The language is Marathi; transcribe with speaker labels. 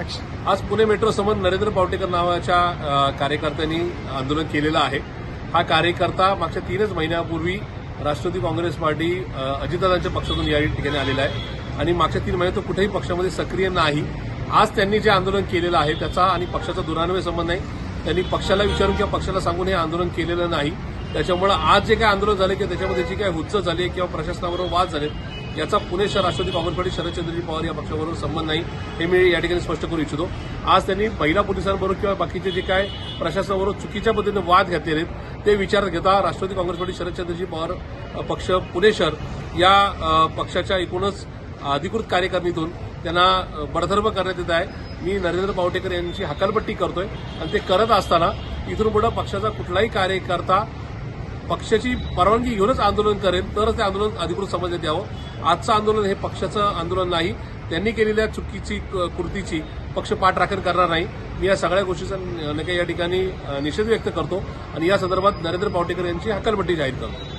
Speaker 1: आज पुणे मेट्रो समोर नरेंद्र पावटेकर नावाच्या कार्यकर्त्यांनी आंदोलन केलेलं आहे. हा कार्यकर्ता मागच्या तीनच महिन्यापूर्वी राष्ट्रवादी काँग्रेस पार्टी अजितदादांच्या पक्षातून या ठिकाणी आलेला आहे. आणि मागच्या तीन महिन्यात तो कुठेही पक्षामध्ये सक्रिय नाही. आज त्यांनी जे आंदोलन केलेलं आहे त्याचा आणि पक्षाचा दुरान्वय संबंध नाही त्यांनी पक्षाला विचारून किंवा पक्षाला सांगून हे आंदोलन केलेलं नाही. त्याच्यामुळे आज जे काही आंदोलन झाले किंवा त्याच्यामध्ये जी काही हुज्ज झाली किंवा प्रशासनाबरोबर वाद झाले याचा पुणे शहर राष्ट्रवादी काँग्रेस पार्टी शरदचंद्रजी पवार या पक्षाबरोबर संबंध नाही. हे मी या ठिकाणी स्पष्ट करू इच्छितो. आज त्यांनी महिला पोलिसांबरोबर किंवा बाकीचे जे काय प्रशासनाबरोबर चुकीच्या पद्धतीने वाद घेतलेले आहेत ते विचारात घेता राष्ट्रवादी काँग्रेस पार्टी शरदचंद्रजी पवार पक्ष पुणे शहर या पक्षाच्या एकूणच अधिकृत कार्यकारणीतून त्यांना बडधर्म करण्यात येत आहे. मी नरेंद्र पावटेकर यांची हकालपट्टी करतोय. आणि ते करत असताना इथून पुढे पक्षाचा कुठलाही कार्यकर्ता पक्षाची परवानगी घेऊनच आंदोलन करेल तरच ते आंदोलन अधिकृत समजण्यात यावं. आजचं आंदोलन हे पक्षाचं आंदोलन नाही. त्यांनी केलेल्या चुकीची क- कृतीची पक्ष पाठराखण करणार नाही. मी या सगळ्या गोष्टीचा नक्की या ठिकाणी निषेध व्यक्त करतो. आणि या संदर्भात नरेंद्र पावटेकर यांची हकालपट्टी जाहीर करतो.